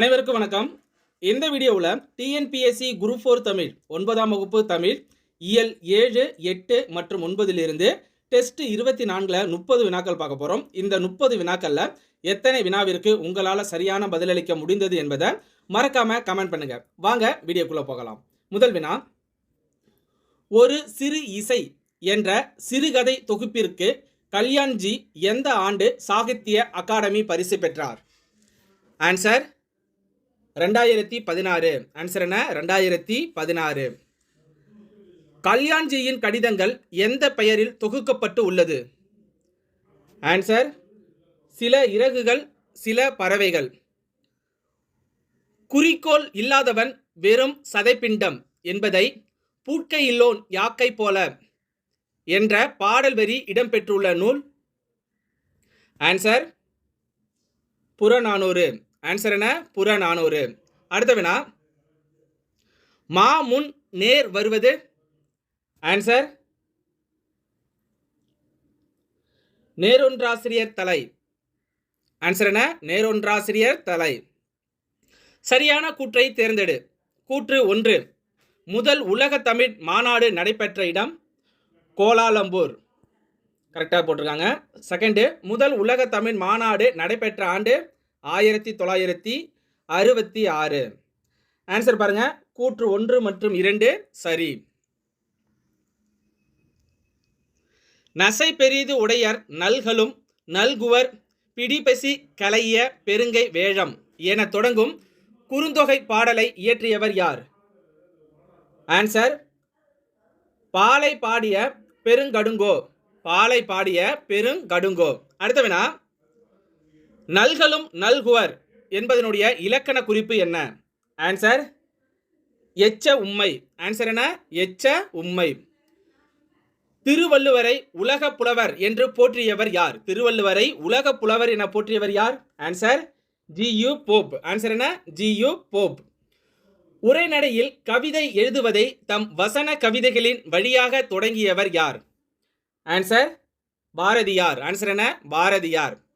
அனைவருக்கும் வணக்கம். இந்த வீடியோவில் டிஎன்பிஎஸ்சி குரூப் ஃபோர் தமிழ் ஒன்பதாம் வகுப்பு தமிழ் இயல் ஏழு எட்டு மற்றும் ஒன்பதிலிருந்து டெஸ்ட் இருபத்தி நான்கில் முப்பது வினாக்கள் பார்க்க போகிறோம் இந்த முப்பது வினாக்களில் எத்தனை வினாவிற்கு உங்களால் சரியான பதிலளிக்க முடிந்தது என்பதை மறக்காமல் கமெண்ட் பண்ணுங்கள் வாங்க வீடியோக்குள்ளே போகலாம். முதல் வினா ஒரு சிறு இசை என்ற சிறுகதை தொகுப்பிற்கு கல்யாண்ஜி எந்த ஆண்டு சாகித்ய அகாடமி பரிசு பெற்றார்? ஆன்சர் ரெண்டாயிரத்தி பதினாறு. ஆன்சர் என்ன? ரெண்டாயிரத்தி பதினாறு. கல்யாண்ஜியின் கடிதங்கள் எந்த பெயரில் தொகுக்கப்பட்டு உள்ளது? ஆன்சர் சில இறகுகள் சில பறவைகள். குறிக்கோள் இல்லாதவன் வெறும் சதைப்பிண்டம் என்பதை பூட்கை இல்லோன் யாக்கை போல என்ற பாடல் வரி இடம்பெற்றுள்ள நூல். ஆன்சர் புறநானூறு. ஆன்சர் என்ன? புறநானூறு அடுத்த வினா. மா முன் நேர் வருவது? ஆன்சர் நேரொன்றாசிரியர் தலை. ஆன்சர் என்ன? நேரொன்றாசிரியர் தலை. சரியான கூற்றை தேர்ந்தெடு. கூற்று ஒன்று. முதல் உலக தமிழ் மாநாடு நடைபெற்ற இடம் கோலாலம்பூர். கரெக்டாக போட்டிருக்காங்க. செகண்டு முதல் உலக தமிழ் மாநாடு நடைபெற்ற ஆண்டு ஆயிரத்தி தொள்ளாயிரத்தி அறுபத்தி ஆறு. ஆன்சர் பாருங்க. கூற்று ஒன்று மற்றும் இரண்டு சரி. நசை பெரிது உடையர் நல்களும் நல்குவர் பிடிபசி கலைய பெருங்கை வேழம் என தொடங்கும் குறுந்தொகை பாடலை இயற்றியவர் யார்? ஆன்சர் பாலை பாடிய பெருங்கடுங்கோ. பாலை பாடிய பெருங்கடுங்கோ. அடுத்தவனா? நல்கலும் நல்களும் நல்குவர் என்பதனுடைய இலக்கண குறிப்பு என்ன? ஆன்சர் எச்ச உண்மை ஆன்சர் என்ன? எச்ச உண்மை திருவள்ளுவரை உலக புலவர் என்று போற்றியவர் யார்? திருவள்ளுவரை உலக புலவர் என போற்றியவர் யார்? Answer G U Pope answer என்ன? ஜி யு போப் உரைநடையில் கவிதை எழுதுவதை தம் வசன கவிதைகளின் வழியாக தொடங்கியவர் யார்? ஆன்சர் பாரதியார். ஆன்சர் என்ன? பாரதியார்.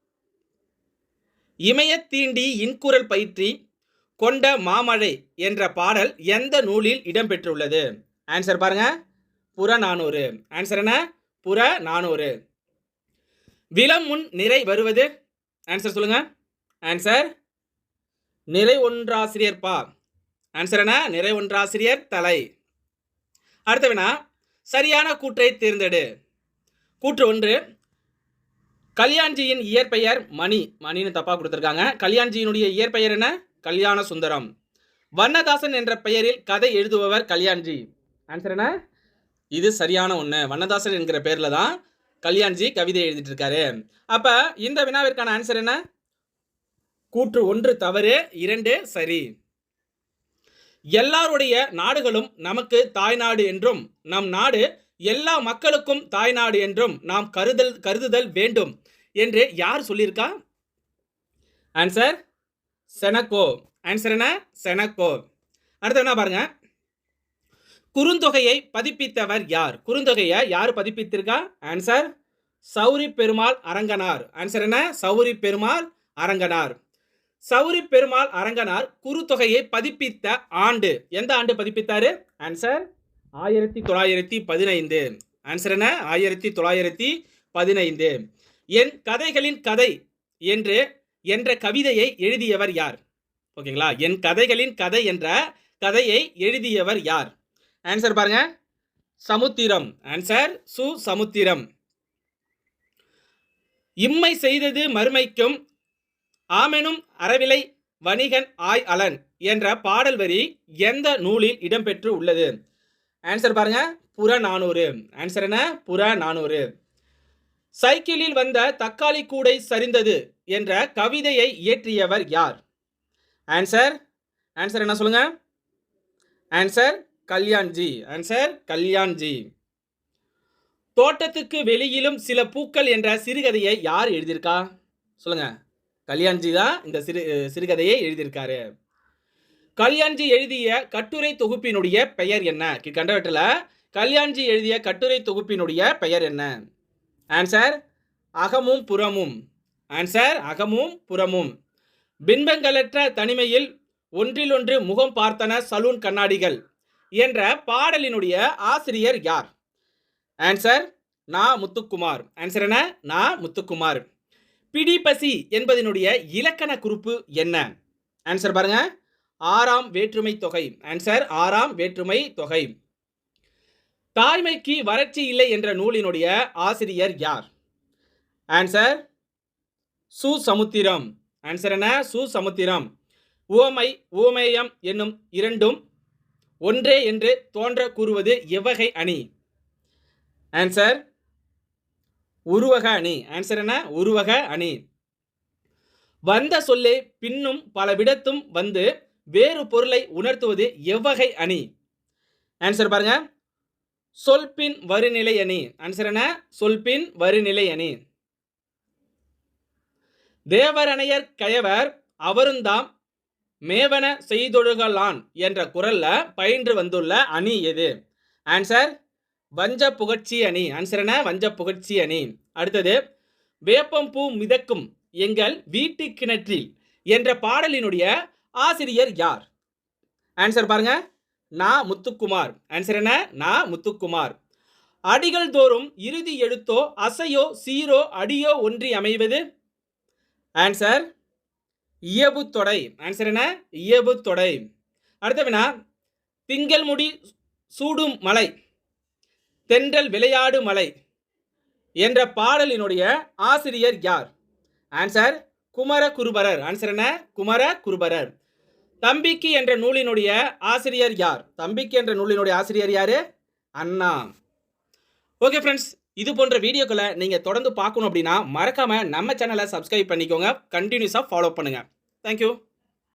இமயத்தீண்டி இன்குரல் பயிற்றி கொண்ட மாமழை என்ற பாடல் எந்த நூலில் இடம்பெற்றுள்ளது? ஆன்சர் பாருங்க. புறநானூறு ஆன்சர் என்ன? புறநானூறு விலம் முன் நிறை வருவது? ஆன்சர் சொல்லுங்க. ஆன்சர் நிறை ஒன்றாசிரியர் பா. ஆன்சர் என்ன? நிறை ஒன்றாசிரியர் தலை. அடுத்த வினா சரியான கூற்றை தேர்ந்தெடு. கூற்று ஒன்று கல்யாண்ஜியின் இயற்பெயர் மணி. மணின்னு தப்பாக கொடுத்துருக்காங்க. கல்யாண்ஜியினுடைய இயற்பெயர் என்ன? கல்யாண சுந்தரம். வண்ணதாசன் என்ற பெயரில் கதை எழுதுபவர் கல்யாண்ஜி. ஆன்சர் என்ன? இது சரியான ஒன்று வண்ணதாசன் என்கிற பேரில் தான் கல்யாண்ஜி கவிதை எழுதிட்டு இருக்காரு அப்போ இந்த வினாவிற்கான ஆன்சர் என்ன? கூற்று ஒன்று தவறு இரண்டு சரி. எல்லாருடைய நாடுகளும் நமக்கு தாய்நாடு என்றும் நம் நாடு எல்லா மக்களுக்கும் தாய்நாடு என்றும் நாம் கருதல் கருதுதல் வேண்டும் என்று யார் சொல்லியிருக்கா? ஆன்சர் செனக்கோ ஆன்சர் என்ன? செனக்கோ அடுத்து என்ன பாருங்க. குறுந்தொகையை பதிப்பித்தவர் யார்? குறுந்தொகையை யார் பதிப்பித்திருக்கா? ஆன்சர் சௌரி பெருமாள் அரங்கனார். ஆன்சர் என்ன? சௌரி பெருமாள் அரங்கனார். சௌரி பெருமாள் அரங்கனார் குறுத்தொகையை பதிப்பித்த ஆண்டு. எந்த ஆண்டு பதிப்பித்தாரு? ஆன்சர் ஆயிரத்தி தொள்ளாயிரத்தி பதினைந்து. ஆன்சர் என்ன? ஆயிரத்தி தொள்ளாயிரத்தி பதினைந்து. என் கதைகளின் கதை என்று என்ற கவிதையை எழுதியவர் யார்? ஓகேங்களா? என் கதைகளின் கதை என்ற கதையை எழுதியவர் யார்? ஆன்சர் பாருங்க. சமுத்திரம். ஆன்சர் சு சமுத்திரம். இம்மை செய்தது மறுமைக்கும் ஆமெனும் அறவிலை வணிகன் ஆய் அலன் என்ற பாடல் வரி எந்த நூலில் இடம்பெற்று உள்ளது? ஆன்சர் பாருங்க. புறநானூறு ஆன்சர் என்ன? புற நானூறு. சைக்கிளில் வந்த தக்காளி கூடை சரிந்தது என்ற கவிதையை இயற்றியவர் யார்? ஆன்சர் ஆன்சர் என்ன சொல்லுங்க? ஆன்சர் கல்யாண்ஜி. ஆன்சர் கல்யாண்ஜி. தோட்டத்துக்கு வெளியிலும் சில பூக்கள் என்ற சிறுகதையை யார் எழுதியிருக்கா? சொல்லுங்க. கல்யாண்ஜி தான் இந்த சிறு சிறுகதையை எழுதியிருக்காரு. கல்யாண்ஜி எழுதிய கட்டுரை தொகுப்பினுடைய பெயர் என்ன? கண்டவற்றில் கல்யாண்ஜி எழுதிய கட்டுரை தொகுப்பினுடைய பெயர் என்ன? ஆன்சர் அகமும் புறமும். ஆன்சர் அகமும் புறமும். பின்பங்களற்ற தனிமையில் ஒன்றிலொன்று முகம் பார்த்தன சலூன் கண்ணாடிகள் என்ற பாடலினுடைய ஆசிரியர் யார்? ஆன்சர் நா. முத்துக்குமார். ஆன்சர் என்ன? நா. முத்துக்குமார். பிடிபசி என்பதனுடைய இலக்கண குறிப்பு என்ன? ஆன்சர் பாருங்கள் ஆறாம் வேற்றுமை தொகை. ஆன்சர் ஆறாம் வேற்றுமை தொகை. தாய்மைக்கு வறட்சி இல்லை என்ற நூலினுடைய ஆசிரியர் யார்? ஆன்சர் சு சமுத்திரம் ஆன்சர் என்ன? சு சமுத்திரம் உவமை உவமேயம் என்னும் இரண்டும் ஒன்றே என்று தோன்ற கூறுவது எவ்வகை அணி? ஆன்சர் உருவக அணி. ஆன்சர் என்ன? உருவக அணி. வந்த சொல்லே பின்னும் பல விடத்தும் வந்து வேறு பொருளை உணர்த்துவது எவ்வகை அணி? ஆன்சர் பாருங்க. சொல்பின் வருநிலை அணி. ஆன்சர் என்ன? சொல்பின் வருநிலை அணி. தேவரணையர் கயவர் அவருந்தாம் மேவன செய்தொழுகலான் என்ற குரல்ல பயின்று வந்துள்ள அணி எது? ஆன்சர் வஞ்ச புகழ்ச்சி அணி. ஆன்சர் என்ன? வஞ்ச புகழ்ச்சி அணி. அடுத்தது வேப்பம்பூ மிதக்கும் எங்கள் வீட்டு கிணற்றில் என்ற பாடலினுடைய ஆசிரியர் யார்? ஆன்சர் பாருங்க. நா. முத்துக்குமார். ஆன்சர் என்ன? நா. முத்துக்குமார். அடிகள் தோறும் இறுதி எழுத்தோ அசையோ சீரோ அடியோ ஒன்றி அமைவது? ஆன்சர் இயபு தொடை. ஆன்சர் என்ன? இயபு தொடை. அடுத்த வினா திங்கள் முடி சூடும் மலை தென்றல் விளையாடு மலை என்ற பாடலினுடைய ஆசிரியர் யார்? ஆன்சர் குமர குருபரர் ஆன்சர் என்ன? குமர குருபரர் தம்பிக்கு என்ற நூலினுடைய ஆசிரியர் யார்? தம்பிக்கு என்ற நூலினுடைய ஆசிரியர் யார்? அண்ணா. ஓகே ஃப்ரெண்ட்ஸ் இது போன்ற வீடியோக்களை நீங்கள் தொடர்ந்து பார்க்கணும் அப்படின்னா மறக்காமல் நம்ம சேனலை சப்ஸ்கிரைப் பண்ணிக்கோங்க. கண்டினியூஸாக ஃபாலோ பண்ணுங்கள் தேங்க்யூ